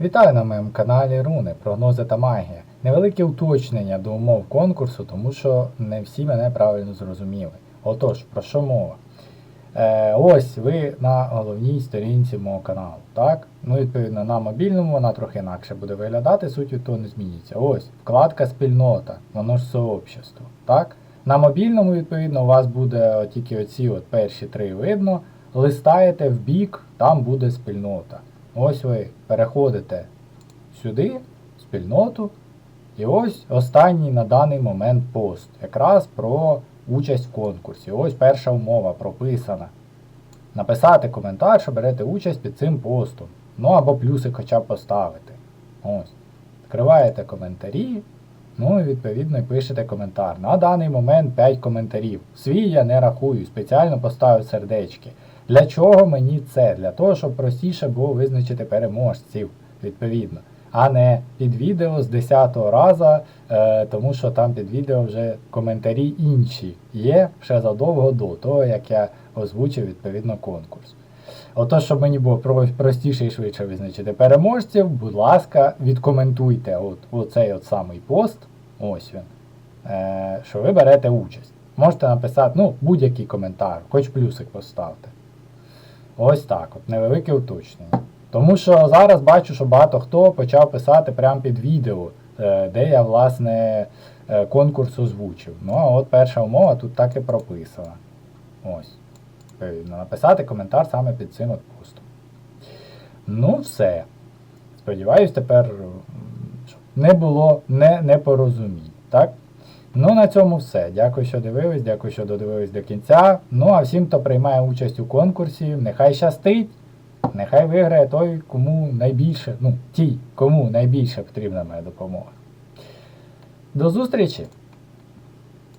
Вітаю на моєму каналі Руни, прогнози та магія. Невелике уточнення до умов конкурсу, тому що не всі мене правильно зрозуміли. Отож, про що мова? Е, ось ви на головній сторінці мого каналу. Так? Ну, відповідно, на мобільному вона трохи інакше буде виглядати, від того не змінюється. Ось, вкладка спільнота, воно ж сообщество. Так? На мобільному, відповідно, у вас буде тільки оці от перші три видно. Листаєте в бік, там буде спільнота. Ось ви переходите сюди, в спільноту, і ось останній на даний момент пост. Якраз про участь в конкурсі. Ось перша умова прописана. Написати коментар, що берете участь під цим постом. Ну або плюсик хоча б поставити. Ось. Відкриваєте коментарі. Ну і відповідно і пишете коментар. На даний момент 5 коментарів. Свій я не рахую, спеціально поставив сердечки. Для чого мені це? Для того, щоб простіше було визначити переможців, відповідно. А не під відео з 10-го разу, е, тому що там під відео вже коментарі інші є ще задовго до того, як я озвучив відповідно конкурс. Ото, щоб мені було простіше і швидше визначити переможців, будь ласка, відкоментуйте от, оцей от самий пост, ось він, е, що ви берете участь. Можете написати ну, будь-який коментар, хоч плюсик поставте. Ось так, от, невелике уточнення. Тому що зараз бачу, що багато хто почав писати прямо під відео, е, де я, власне, е, конкурс озвучив. Ну, а от перша умова тут так і прописана. Ось. Відповідно, написати коментар саме під цим от постом. Ну, все. Сподіваюсь, тепер не було не, непорозумінь. Так? Ну, на цьому все. Дякую, що дивились, дякую, що додивились до кінця. Ну, а всім, хто приймає участь у конкурсі, нехай щастить. Нехай виграє той, кому найбільше, ну, ті, кому найбільше потрібна моя допомога. До зустрічі!